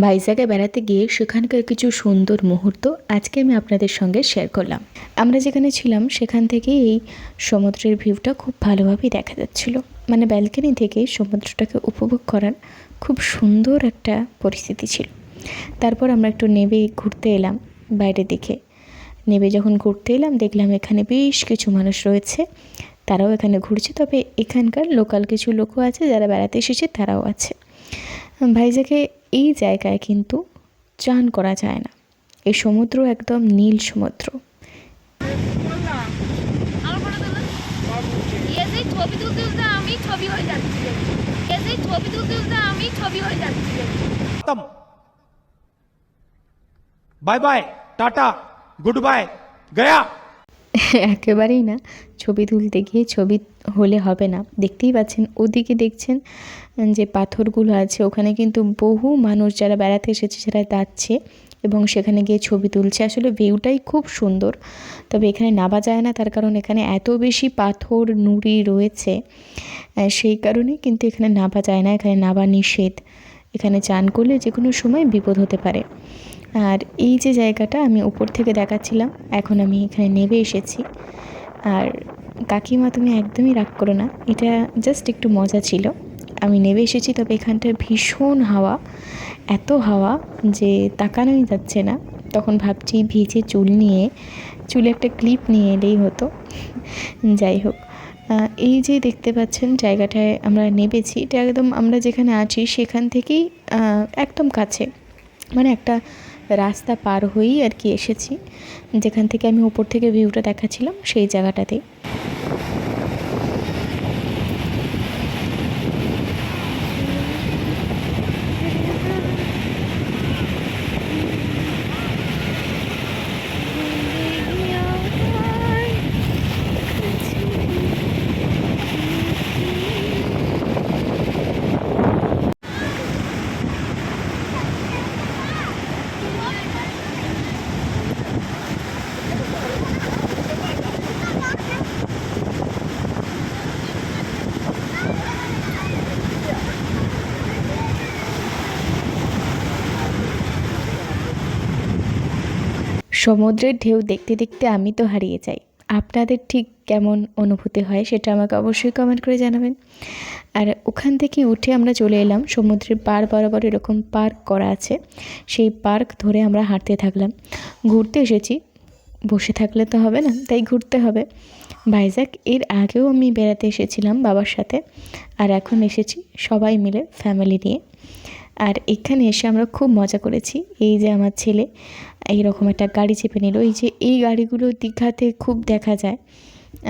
ভাইজাগে বেড়াতে গিয়ে সেখানকার কিছু সুন্দর মুহূর্ত আজকে আমি আপনাদের সঙ্গে শেয়ার করলাম। আমরা যেখানে ছিলাম, সেখান থেকে এই সমুদ্রের ভিউটা খুব ভালোভাবেই দেখা যাচ্ছিল। মানে ব্যালকনি থেকে সমুদ্রটাকে উপভোগ করার খুব সুন্দর একটা পরিস্থিতি ছিল। তারপর আমরা একটু নেবে ঘুরতে এলাম বাইরের দিকে। নেবে যখন ঘুরতে এলাম, দেখলাম এখানে বেশ কিছু মানুষ রয়েছে। তারাও এখানে ঘুরছে, তবে এখানকার লোকাল কিছু লোকও আছে, যারা বেড়াতে এসেছে, তারাও আছে। ভাইজাকে এই জায়গায় কিন্তু চান করা যায় না। এই সমুদ্র একদম নীল সমুদ্র। ছবি হয়ে ছবি হয়ে bye bye tata good bye Gaya একেবারেই না। ছবি তুলতে গিয়ে ছবি হলে হবে না। দেখতেই পাচ্ছেন, ওদিকে দেখছেন যে পাথরগুলো আছে, ওখানে কিন্তু বহু মানুষ যারা বেড়াতে এসেছে যারা যাচ্ছে এবং সেখানে গিয়ে ছবি তুলছে। আসলে ভিউটাই খুব সুন্দর, তবে এখানে নাবা যায় না, তার কারণ এখানে এত বেশি পাথর, নুড়ি রয়েছে সেই কারণে কিন্তু এখানে নাবা যায় না। এখানে নাবা নিষেধ। এখানে চান করলে যে কোনো সময় বিপদ হতে পারে। আর এই যে জায়গাটা আমি উপর থেকে দেখাচ্ছিলাম, এখন আমি এখানে নেমে এসেছি। আর কাকিমা তুমি একদমই রাগ করো না, এটা জাস্ট একটু মজা ছিল। আমি নেমে এসেছি, তবে এখানটার ভীষণ হাওয়া, এত হাওয়া যে তাকানোই যাচ্ছে না। তখন ভাবছি ভিজে চুল নিয়ে, চুলে একটা ক্লিপ নিয়ে এলেই হতো। যাই হোক এই যে দেখতে পাচ্ছেন জায়গাটায় আমরা নেমেছি, এটা একদম আমরা যেখানে আছি সেখান থেকেই একদম কাছে। মানে একটা রাস্তা পার হয়েই আর কি এসেছি। যেখান থেকে আমি উপর থেকে ভিউটা দেখাচ্ছিলাম, সেই জায়গাটাতেই। সমুদ্রের ঢেউ দেখতে দেখতে আমি তো হারিয়ে যাই। আপনাদের ঠিক কেমন অনুভূতি হয় সেটা আমাকে অবশ্যই কমেন্ট করে জানাবেন। আর ওখান থেকে উঠে আমরা চলে এলাম, সমুদ্রের পার বরাবর এরকম পার্ক করা আছে। সেই পার্ক ধরে আমরা হাঁটতে থাকলাম। ঘুরতে এসেছি। বসে থাকলে তো হবে না, তাই ঘুরতে হবে। ভাইজাক, এর আগেও আমি বেড়াতে এসেছিলাম বাবার সাথে। আর এখন এসেছি সবাই মিলে ফ্যামিলি নিয়ে। আর এখানে এসে আমরা খুব মজা করেছি। এই যে আমার ছেলে এইরকম একটা গাড়ি চেপে নিল। এই যে এই গাড়িগুলো দীঘাতে খুব দেখা যায়।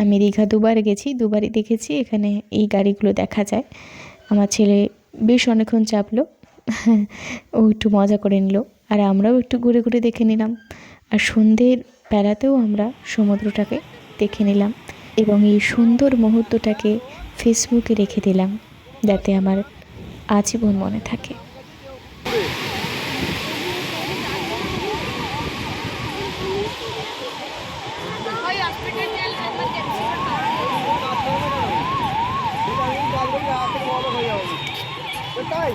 আমি দীঘা দুবার গেছি, দুবারই দেখেছি, এখানে এই গাড়িগুলো দেখা যায়। আমার ছেলে বেশ অনেকক্ষণ চাপলো, ও একটু মজা করে নিল, আর আমরাও একটু ঘুরে ঘুরে দেখে নিলাম। আর সন্ধ্যের বেলাতেও আমরা সমুদ্রটাকে দেখে নিলাম এবং এই সুন্দর মুহূর্তটাকে ফেসবুকে রেখে দিলাম, যাতে আমার আজীবন মনে থাকে। তাই?